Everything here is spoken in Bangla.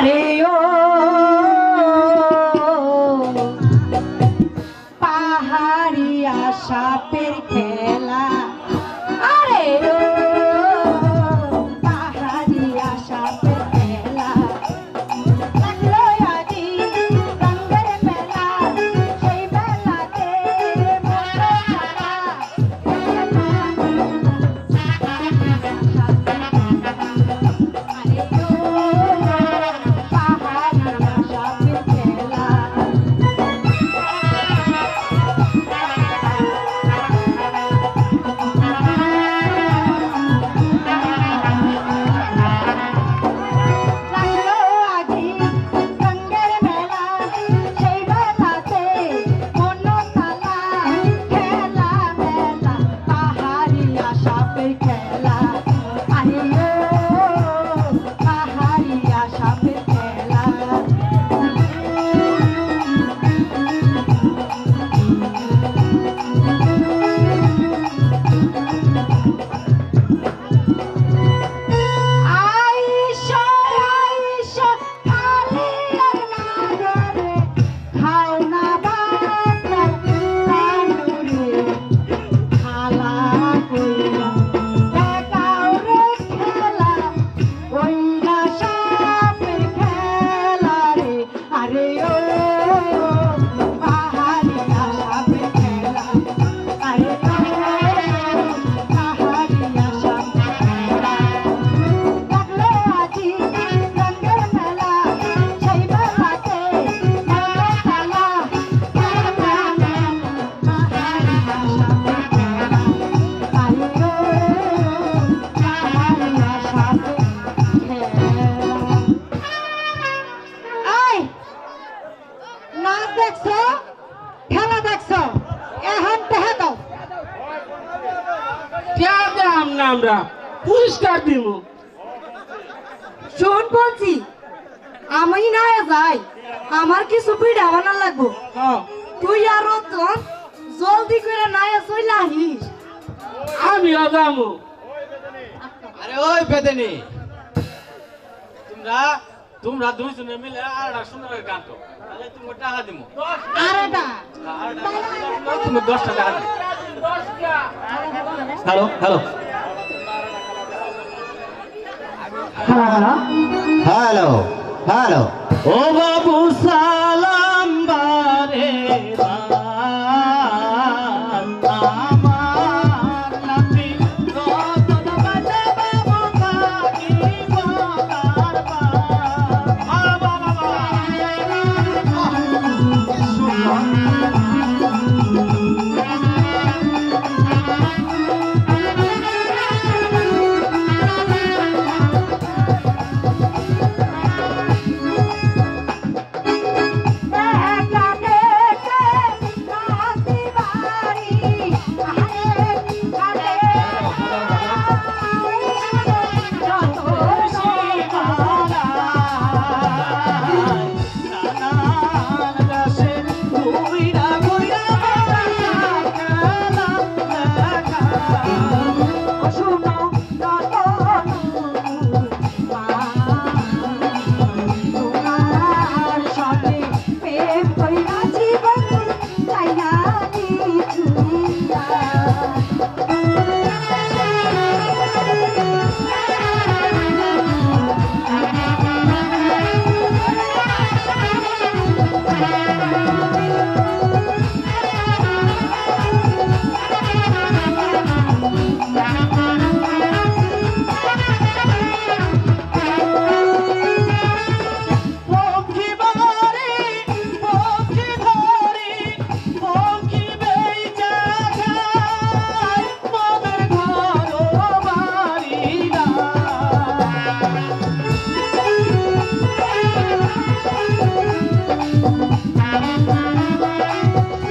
Mario. আমরা পুরস্কার দিব। শোন বলছি আমি না যাই আমার কিছু পিঠা বানা লাগবো। তুই আর রতন জলদি করে না চলে আহিস আমি যাব। আরে ওই বেদেনি তোমরা তোমরা দুইজনে মিলে আর আরেকটা সুন্দর গান তো তাহলে তুমি টাকা দিমু। আরেকটা? তুমি দশটা টাকা hello hello. Hello hello hello ও বাবু সাহ